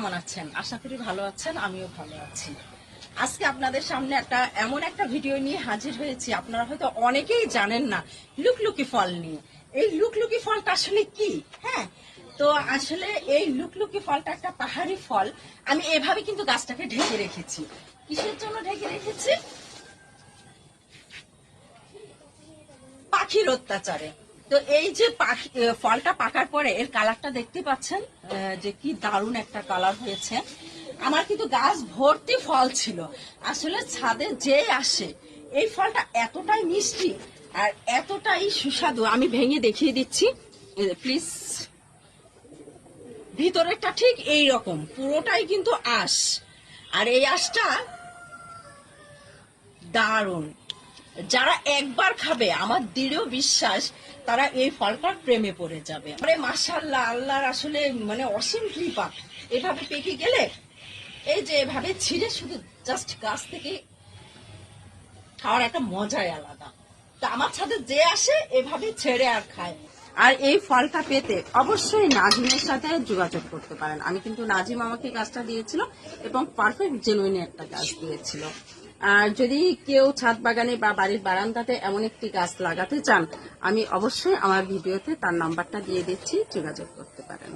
কেমন আছেন? আশা করি ভালো আছেন, আমিও ভালো আছি। আজকে আপনাদের সামনে একটা এমন একটা ভিডিও নিয়ে হাজির হয়েছি। আপনারা হয়তো অনেকেই জানেন না, লুকলুকি ফল নিয়ে। এই লুকলুকি ফলটা আসলে কি? হ্যাঁ? তো আসলে এই লুকলুকি ফলটা একটা পাহাড়ি ফল। আমি এভাবে কিন্তু গাছটাকে ঢেকে রেখেছি। কিসের জন্য ঢেকে রেখেছি? পাখির অত্যাচারে। তো এই যে ফলটা পাকার পরে এর কালারটা দেখতে পাচ্ছেন যে কি দারুণ একটা কালার হয়েছে। আমার কিন্তু গাছ ভর্তি ফল ছিল। আসলে ছাদে যে আসে, এই ফলটা এতটাই মিষ্টি আর এতটাই সুস্বাদু। আমি ভেঙে দেখিয়ে দিচ্ছি। প্লিজ ভিতরেরটা ঠিক এই রকম। পুরোটাই কিন্তু আঁশ। আর এই আঁশটা দারুণ। যারা একবার খাবে, আমার দৃঢ় বিশ্বাস, তারা এই ফলটার প্রেমে পড়ে যাবে। আরে মাশাল্লাহ আল্লাহর আসলে মানে অসীম কৃপা। এভাবে পেকে গেলে, এই যে এভাবে ছিঁড়ে শুধু জাস্ট গাছ থেকে খাওয়ার একটা মজাই আলাদা। তো আমার সাথে যে আসে, এভাবে ছেড়ে আর খায়। আর এই ফলটা পেতে অবশ্যই নাজিমের সাথে যোগাযোগ করতে পারেন। আমি কিন্তু নাজিম আমাকে গাছটা দিয়েছিল এবং পারফেক্ট জেনুইন একটা গাছ দিয়েছিল। আর যদি কেউ ছাদ বাগানে বা বাড়ির বারান্দাতে এমন একটি গাছ লাগাতে চান, আমি অবশ্যই আমার ভিডিওতে তার নাম্বারটা দিয়ে দিচ্ছি, যোগাযোগ করতে পারেন।